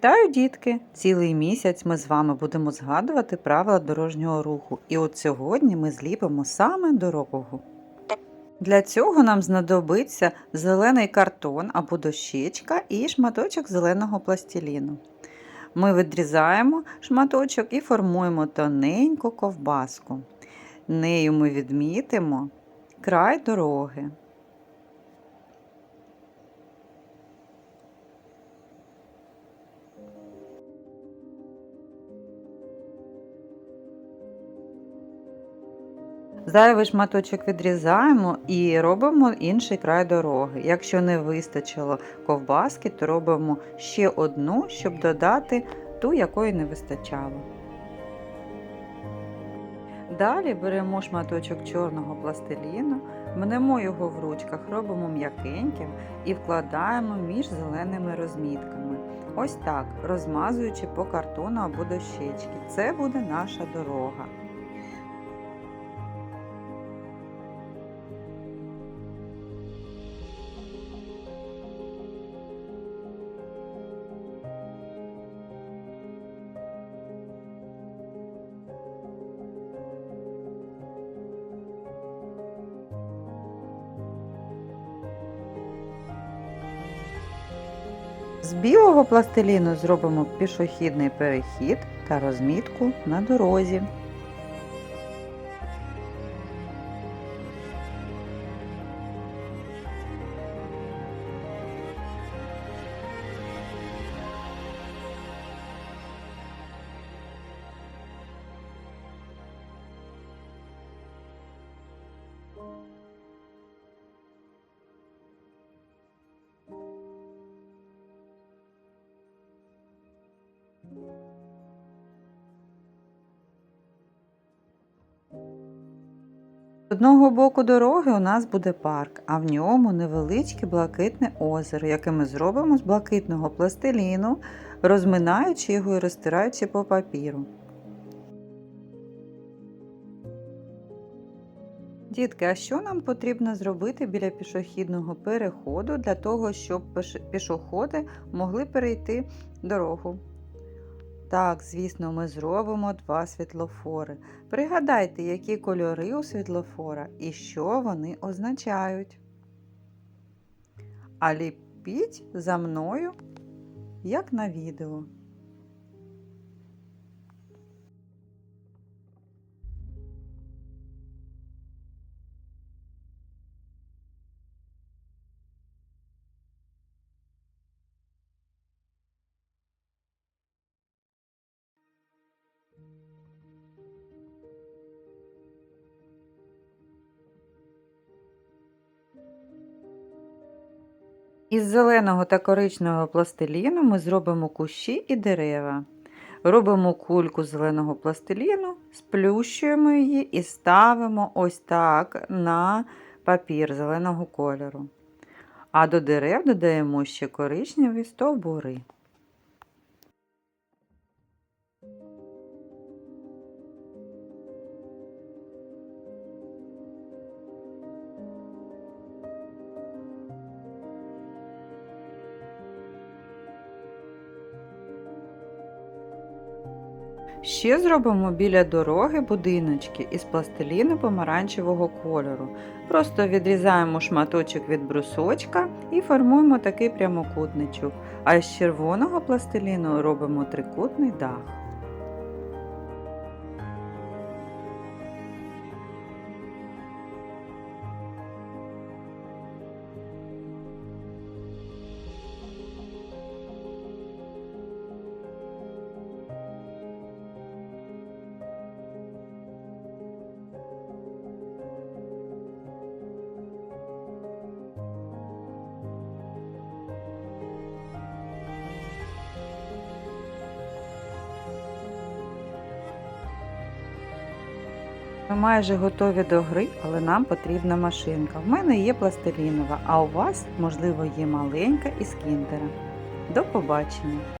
Вітаю, дітки! Цілий місяць ми з вами будемо згадувати правила дорожнього руху. І от сьогодні ми зліпимо саме дорогу. Для цього нам знадобиться зелений картон або дощечка і шматочок зеленого пластиліну. Ми відрізаємо шматочок і формуємо тоненьку ковбаску. Нею ми відмітимо край дороги. Зайвий шматочок відрізаємо і робимо інший край дороги. Якщо не вистачило ковбаски, то робимо ще одну, щоб додати ту, якої не вистачало. Далі беремо шматочок чорного пластиліну, мнемо його в ручках, робимо м'якеньким і вкладаємо між зеленими розмітками. Ось так, розмазуючи по картону або дощечки. Це буде наша дорога. З білого пластиліну зробимо пішохідний перехід та розмітку на дорозі. З одного боку дороги у нас буде парк, а в ньому невеличке блакитне озеро, яке ми зробимо з блакитного пластиліну, розминаючи його і розтираючи по папіру. Дітки, а що нам потрібно зробити біля пішохідного переходу для того, щоб пішоходи могли перейти дорогу? Так, звісно, ми зробимо два світлофори. Пригадайте, які кольори у світлофора і що вони означають. А ліпіть за мною, як на відео. Із зеленого та коричневого пластиліну ми зробимо кущі і дерева. Робимо кульку зеленого пластиліну, сплющуємо її і ставимо ось так на папір зеленого кольору. А до дерев додаємо ще коричневі стовбури. Ще зробимо біля дороги будиночки із пластиліну помаранчевого кольору. Просто відрізаємо шматочок від брусочка і формуємо такий прямокутничок. А з червоного пластиліну робимо трикутний дах. Ми майже готові до гри, але нам потрібна машинка. В мене є пластилінова, а у вас, можливо, є маленька із кіндера. До побачення!